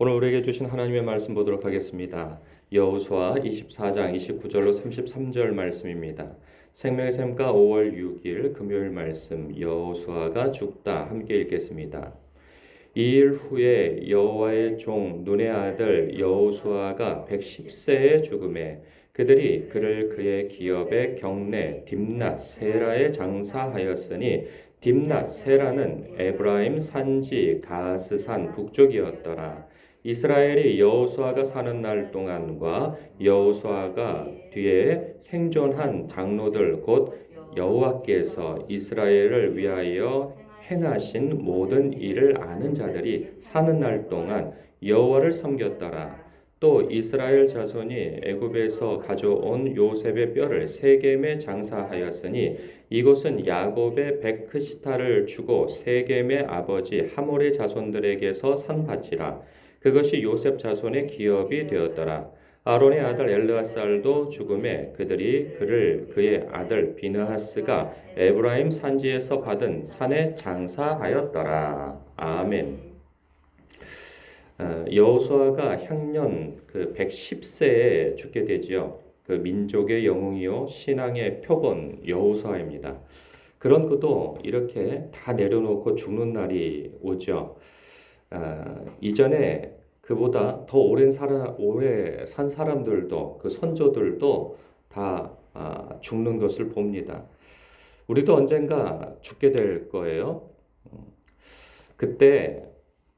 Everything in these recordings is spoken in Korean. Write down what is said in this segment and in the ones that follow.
오늘 우리에게 주신 하나님의 말씀 보도록 하겠습니다. 여호수아 24장 29절로 33절 말씀입니다. 생명의 샘가 5월 6일 금요일 말씀 여호수아가 죽다 함께 읽겠습니다. 이 일 후에 여호와의 종 눈의 아들 여호수아가 110세에 죽음에 그들이 그를 그의 기업의 경내 딥낫 세라에 장사하였으니 딥낫 세라는 에브라임 산지 가스산 북쪽이었더라. 이스라엘이 여호수아가 사는 날 동안과 여호수아가 뒤에 생존한 장로들 곧 여호와께서 이스라엘을 위하여 행하신 모든 일을 아는 자들이 사는 날 동안 여호와를 섬겼더라. 또 이스라엘 자손이 애굽에서 가져온 요셉의 뼈를 세겜에 장사하였으니 이곳은 야곱의 베크시타를 주고 세겜의 아버지 하몰의 자손들에게서 산 밭이라. 그것이 요셉 자손의 기업이 되었더라. 아론의 아들 엘르아살도 죽음에 그들이 그를 그의 아들 비느하스가 에브라임 산지에서 받은 산에 장사하였더라. 아멘. 어, 여호수아가 향년 그 110세에 죽게 되지요. 그 민족의 영웅이요 신앙의 표본 여호수아입니다. 그런 그도 이렇게 다 내려놓고 죽는 날이 오죠. 아, 이전에 그보다 더 오랜 살아, 오래 산 사람들도 그 선조들도 다 아, 죽는 것을 봅니다. 우리도 언젠가 죽게 될 거예요. 음, 그때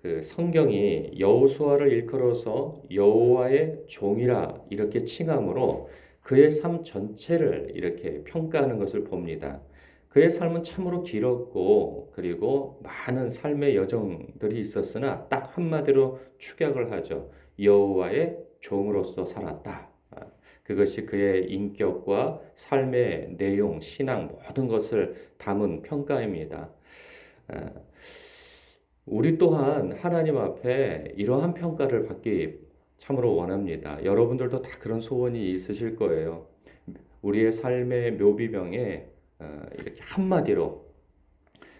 그 성경이 여호수아를 일컬어서 여호와의 종이라 이렇게 칭함으로 그의 삶 전체를 이렇게 평가하는 것을 봅니다. 그의 삶은 참으로 길었고 그리고 많은 삶의 여정들이 있었으나 딱 한마디로 축약을 하죠. 여호와의 종으로서 살았다. 아, 그것이 그의 인격과 삶의 내용, 신앙 모든 것을 담은 평가입니다. 아, 우리 또한 하나님 앞에 이러한 평가를 받기 참으로 원합니다. 여러분들도 다 그런 소원이 있으실 거예요. 우리의 삶의 묘비병에 어, 이렇게 한마디로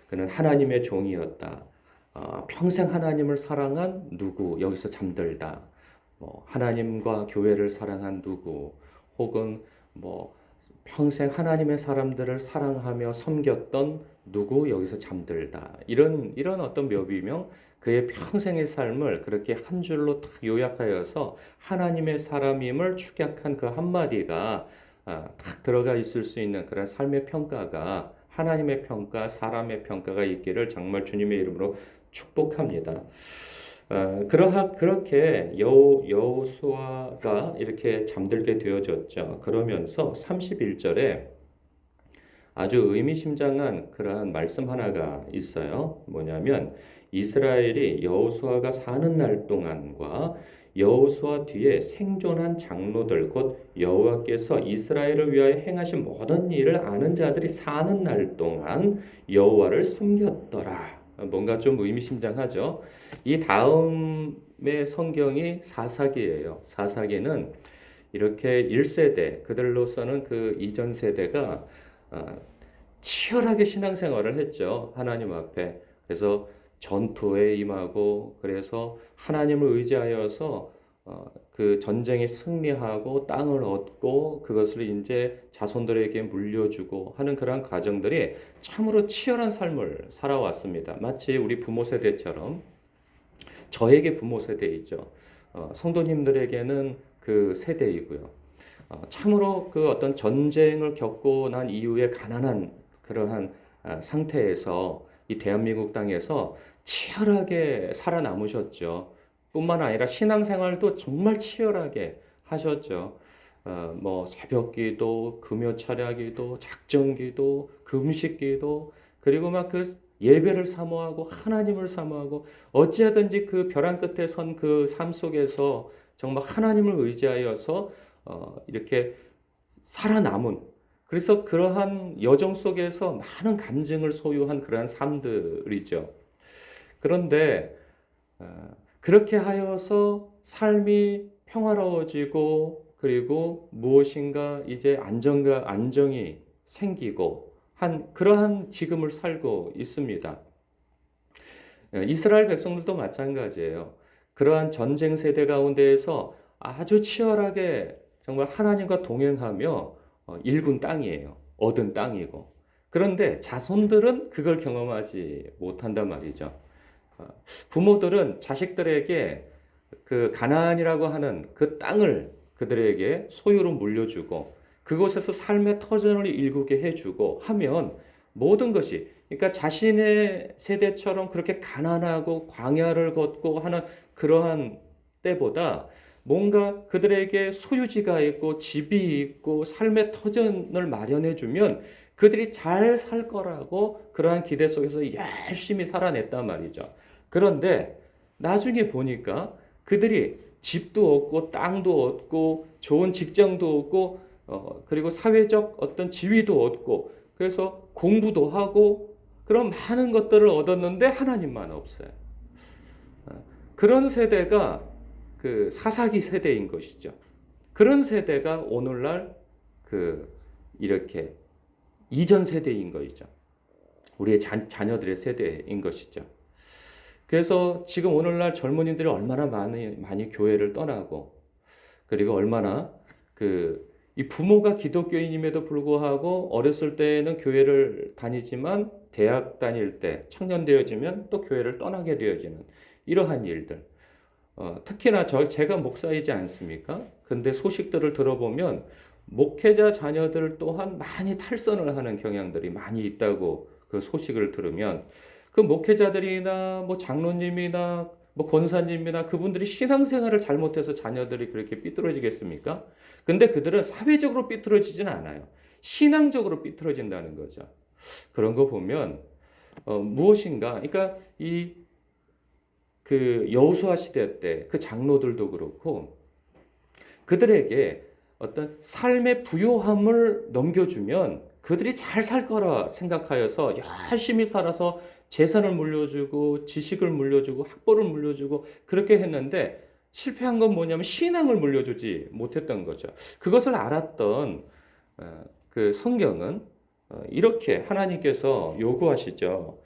그는 하나님의 종이었다. 어, 평생 하나님을 사랑한 누구 여기서 잠들다. 뭐 하나님과 교회를 사랑한 누구 혹은 뭐 평생 하나님의 사람들을 사랑하며 섬겼던 누구 여기서 잠들다. 이런 이런 어떤 묘비명 그의 평생의 삶을 그렇게 한 줄로 딱 요약하여서 하나님의 사람임을 축약한 그 한마디가 아, 딱 들어가 있을 수 있는 그런 삶의 평가가 하나님의 평가, 사람의 평가가 있기를 정말 주님의 이름으로 축복합니다. 어, 그러하, 그렇게 여호, 여호수아가 이렇게 잠들게 되어졌죠. 그러면서 31절에 아주 의미심장한 그러한 말씀 하나가 있어요. 뭐냐면 이스라엘이 여호수아가 사는 날 동안과 여호수아 뒤에 생존한 장로들 곧 여호와께서 이스라엘을 위하여 행하신 모든 일을 아는 자들이 사는 날 동안 여호와를 섬겼더라. 뭔가 좀 의미심장하죠. 이 다음의 성경이 사사기예요. 사사기는 이렇게 1세대 그들로서는 그 이전 세대가 어, 치열하게 신앙생활을 했죠. 하나님 앞에. 그래서 전투에 임하고 그래서 하나님을 의지하여서 어, 그 전쟁에 승리하고 땅을 얻고 그것을 이제 자손들에게 물려주고 하는 그러한 과정들이 참으로 치열한 삶을 살아왔습니다. 마치 우리 부모 세대처럼 저에게 부모 세대이죠. 어, 성도님들에게는 그 세대이고요. 어, 참으로 그 어떤 전쟁을 겪고 난 이후에 가난한 그러한 아, 상태에서 이 대한민국 땅에서 치열하게 살아남으셨죠. 뿐만 아니라 신앙생활도 정말 치열하게 하셨죠. 어, 뭐 새벽기도, 금요 철야기도, 작정기도, 금식기도, 그리고 막 그 예배를 사모하고 하나님을 사모하고 어찌하든지 그 벼랑 끝에 선 그 삶 속에서 정말 하나님을 의지하여서 어, 이렇게 살아남은 그래서 그러한 여정 속에서 많은 간증을 소유한 그러한 삶들이죠. 그런데 어, 그렇게 하여서 삶이 평화로워지고 그리고 무엇인가 이제 안정과 안정이 생기고 한 그러한 지금을 살고 있습니다. 어, 이스라엘 백성들도 마찬가지예요. 그러한 전쟁 세대 가운데에서 아주 치열하게 정말 하나님과 동행하며 어, 일군 땅이에요. 얻은 땅이고. 그런데 자손들은 그걸 경험하지 못한단 말이죠. 어, 부모들은 자식들에게 그 가나안이라고 하는 그 땅을 그들에게 소유로 물려주고 그곳에서 삶의 터전을 일구게 해주고 하면 모든 것이 그러니까 자신의 세대처럼 그렇게 가난하고 광야를 걷고 하는 그러한 때보다 뭔가 그들에게 소유지가 있고 집이 있고 삶의 터전을 마련해 주면 그들이 잘 살 거라고 그러한 기대 속에서 열심히 살아냈단 말이죠. 그런데 나중에 보니까 그들이 집도 얻고 땅도 얻고 좋은 직장도 얻고 어, 그리고 사회적 어떤 지위도 얻고 그래서 공부도 하고 그런 많은 것들을 얻었는데 하나님만 없어요. 어, 그런 세대가 그 사사기 세대인 것이죠. 그런 세대가 오늘날 그 이렇게 이전 세대인 것이죠. 우리의 자, 자녀들의 세대인 것이죠. 그래서 지금 오늘날 젊은이들이 얼마나 많이 많이 교회를 떠나고 그리고 얼마나 그 이 부모가 기독교인임에도 불구하고 어렸을 때는 교회를 다니지만 대학 다닐 때 청년 되어지면 또 교회를 떠나게 되어지는 이러한 일들. 어, 특히나 저 제가 목사이지 않습니까? 근데 소식들을 들어보면 목회자 자녀들 또한 많이 탈선을 하는 경향들이 많이 있다고 그 소식을 들으면 그 목회자들이나 뭐 장로님이나 뭐 권사님이나 그분들이 신앙생활을 잘못해서 자녀들이 그렇게 삐뚤어지겠습니까? 근데 그들은 사회적으로 삐뚤어지진 않아요. 신앙적으로 삐뚤어진다는 거죠. 그런 거 보면 어, 무엇인가, 그러니까 이 그 여호수아 시대 때 그 장로들도 그렇고 그들에게 어떤 삶의 부요함을 넘겨주면 그들이 잘 살 거라 생각하여서 열심히 살아서 재산을 물려주고 지식을 물려주고 학벌을 물려주고 그렇게 했는데 실패한 건 뭐냐면 신앙을 물려주지 못했던 거죠. 그것을 알았던 어, 그 성경은 어, 이렇게 하나님께서 요구하시죠.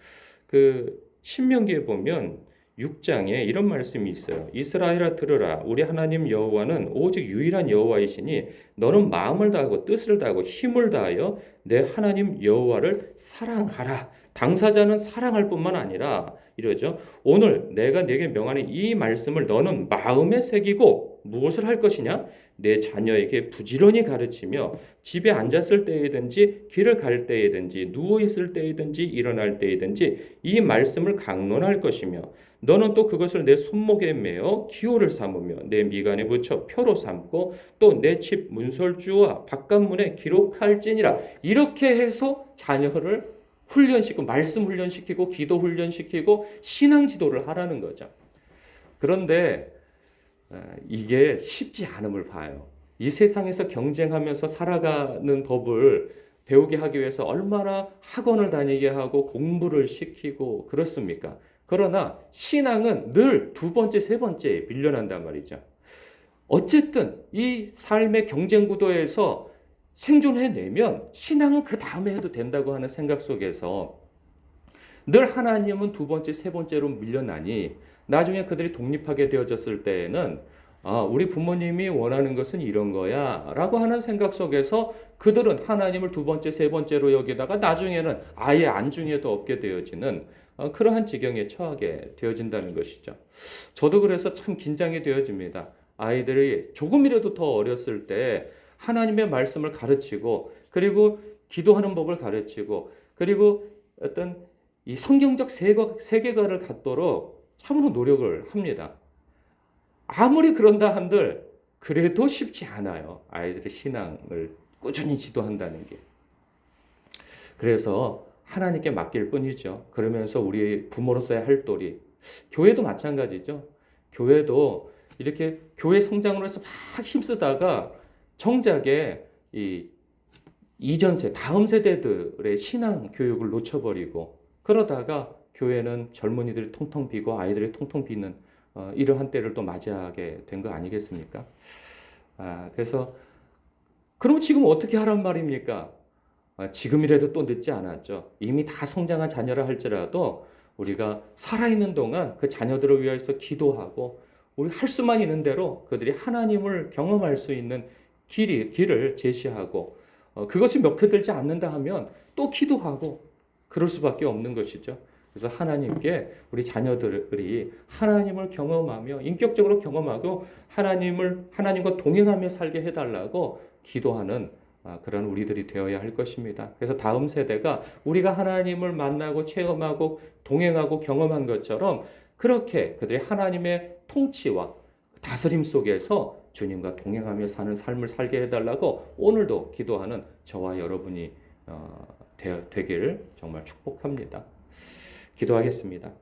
그 신명기에 보면 6장에 이런 말씀이 있어요. 이스라엘아 들으라. 우리 하나님 여호와는 오직 유일한 여호와이시니 너는 마음을 다하고 뜻을 다하고 힘을 다하여 내 하나님 여호와를 사랑하라. 당사자는 사랑할 뿐만 아니라 이러죠. 오늘 내가 네게 명하는 이 말씀을 너는 마음에 새기고 무엇을 할 것이냐? 내 자녀에게 부지런히 가르치며 집에 앉았을 때이든지 길을 갈 때이든지 누워 있을 때이든지 일어날 때이든지 이 말씀을 강론할 것이며 너는 또 그것을 내 손목에 매어 기호를 삼으며 내 미간에 붙여 표로 삼고 또 내 집 문설주와 바깥문에 기록할지니라 이렇게 해서 자녀를 훈련시키고 말씀 훈련시키고 기도 훈련시키고 신앙 지도를 하라는 거죠. 그런데 어, 이게 쉽지 않음을 봐요. 이 세상에서 경쟁하면서 살아가는 법을 배우게 하기 위해서 얼마나 학원을 다니게 하고 공부를 시키고 그렇습니까? 그러나 신앙은 늘 두 번째, 세 번째 밀려난단 말이죠. 어쨌든 이 삶의 경쟁 구도에서 생존해내면 신앙은 그 다음에 해도 된다고 하는 생각 속에서 늘 하나님은 두 번째, 세 번째로 밀려나니 나중에 그들이 독립하게 되어졌을 때에는 아, 우리 부모님이 원하는 것은 이런 거야 라고 하는 생각 속에서 그들은 하나님을 두 번째, 세 번째로 여기다가 나중에는 아예 안중에도 없게 되어지는 어, 그러한 지경에 처하게 되어진다는 것이죠. 저도 그래서 참 긴장이 되어집니다. 아이들이 조금이라도 더 어렸을 때 하나님의 말씀을 가르치고 그리고 기도하는 법을 가르치고 그리고 어떤 이 성경적 세계관을 갖도록 참으로 노력을 합니다. 아무리 그런다 한들 그래도 쉽지 않아요. 아이들의 신앙을 꾸준히 지도한다는 게. 그래서 하나님께 맡길 뿐이죠. 그러면서 우리 부모로서의 할 도리, 교회도 마찬가지죠. 교회도 이렇게 교회 성장으로 해서 막 힘쓰다가 정작에 이 이전 세, 다음 세대들의 신앙 교육을 놓쳐버리고 그러다가 교회는 젊은이들이 통통 비고 아이들이 통통 비는 어, 이러한 때를 또 맞이하게 된 거 아니겠습니까? 아, 그래서 그럼 지금 어떻게 하란 말입니까? 아, 지금이라도 또 늦지 않았죠. 이미 다 성장한 자녀라 할지라도 우리가 살아있는 동안 그 자녀들을 위해서 기도하고 우리 할 수만 있는 대로 그들이 하나님을 경험할 수 있는 길이 길을 제시하고 어, 그것이 먹혀들지 않는다 하면 또 기도하고 그럴 수밖에 없는 것이죠. 그래서 하나님께 우리 자녀들이 하나님을 경험하며 인격적으로 경험하고 하나님을 하나님과 동행하며 살게 해달라고 기도하는 아, 그런 우리들이 되어야 할 것입니다. 그래서 다음 세대가 우리가 하나님을 만나고 체험하고 동행하고 경험한 것처럼 그렇게 그들이 하나님의 통치와 다스림 속에서 주님과 동행하며 사는 삶을 살게 해달라고 오늘도 기도하는 저와 여러분이 어, 되, 되길 정말 축복합니다. 기도하겠습니다.